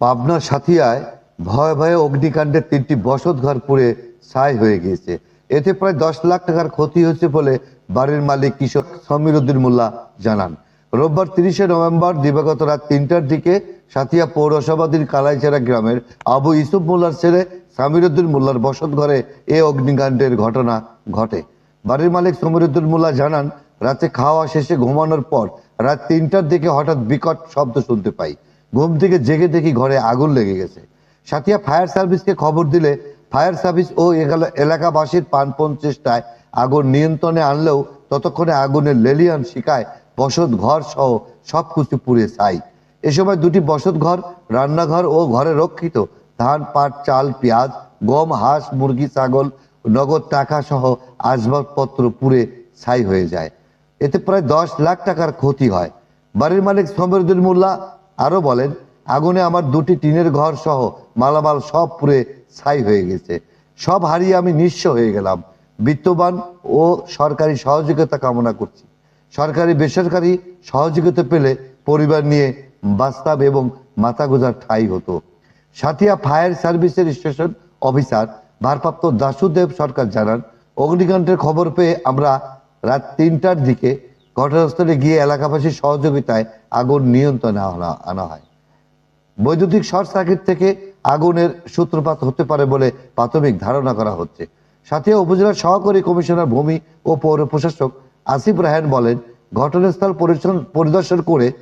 পাবনার সাথিয়ায় ভয়ে ভয়ে অগ্নিকাণ্ডের তিনটি বসত ঘর পুড়ে ছাই হয়ে গিয়েছে। এতে প্রায় দশ লাখ টাকার ক্ষতি হয়েছে বলে বাড়ির মালিক কৃষক সমীর উদ্দিন মোল্লা জানান। রোববার তিরিশে নভেম্বর দিবাগত রাত তিনটার দিকে সাথিয়া পৌরসভাধীন কালাইচারা গ্রামের আবু ইসুফ মোল্লার ছেলে সামির উদ্দিন মোল্লার বসত ঘরে এ অগ্নিকাণ্ডের ঘটনা ঘটে। বাড়ির মালিক সমীরুদ্দিন মোল্লা জানান, রাতে খাওয়া শেষে ঘুমানোর পর রাত তিনটার দিকে হঠাৎ বিকট শব্দ শুনতে পাই। ঘুম থেকে জেগে দেখি ঘরে আগুন লেগে গেছে। সাথিয়া ফায়ার সার্ভিসকে খবর দিলে ফায়ার সার্ভিস ও এলাকাবাসীর প্রাণপণ চেষ্টায় আগুন নিয়ন্ত্রণে আনলেও ততক্ষণে আগুনের লেলিয়ান শিকায় বসত ঘর সহ সব কিছু পুড়ে ছাই। এ সময় দুটি বসত ঘর, রান্নাঘর ও ঘরে রক্ষিত ধান, পাট, চাল, পেঁয়াজ, গম, হাঁস, মুরগি, ছাগল, নগদ টাকা সহ আসবাবপত্র পুড়ে ছাই হয়ে যায়। এতে প্রায় দশ লাখ টাকার ক্ষতি হয়। বাড়ির মালিক সমরুদ্দিন মোল্লা আরও বলেন, আগুনে আমার দুটি টিনের ঘর সহ মালামাল সব পুড়ে ছাই হয়ে গেছে। সব হারিয়ে আমি নিঃস্ব হয়ে গেলাম। বিত্তবান ও সরকারি সহযোগিতা কামনা করছি। সরকারি, বেসরকারি সহযোগিতা পেলে পরিবার নিয়ে বাস্তব এবং মাথা গোজার ঠাই হতো। সাথিয়া ফায়ার সার্ভিসের স্টেশন অফিসার ভারপ্রাপ্ত দাসুদেব সরকার জানান, অগ্নিকাণ্ডের খবর পেয়ে আমরা রাত তিনটার দিকে ঘটনাস্থলে গিয়ে এলাকাবাসীর সহযোগিতায় আগুন নিয়ন্ত্রণে আনা হয়। বৈদ্যুতিক শর্ট সার্কিট থেকে আগুনের সূত্রপাত হতে পারে বলে প্রাথমিক ধারণা করা হচ্ছে। সাথে উপজেলার সহকারী কমিশনার ভূমি ও পৌর প্রশাসক আসিফ রাহান বলেন, ঘটনাস্থল পরিদর্শন- পরিদর্শন করে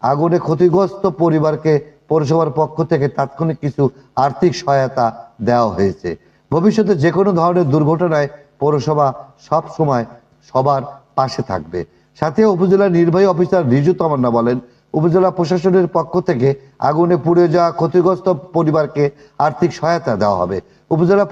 আগুনে ক্ষতিগ্রস্ত পরিবারকে পৌরসভার পক্ষ থেকে তাৎক্ষণিক কিছু আর্থিক সহায়তা দেওয়া হয়েছে। ভবিষ্যতে যে কোনো ধরনের দুর্ঘটনায় পৌরসভা সব সময় সবার পাশে থাকবে। সাথে উপজেলা নির্বাহী অফিসার রিজু তামান্না বলেন, উপজেলা প্রশাসনের পক্ষ থেকে আগুনে পুড়ে যাওয়া ক্ষতিগ্রস্ত পরিবারকে আর্থিক সহায়তা দেওয়া হবে। উপজেলা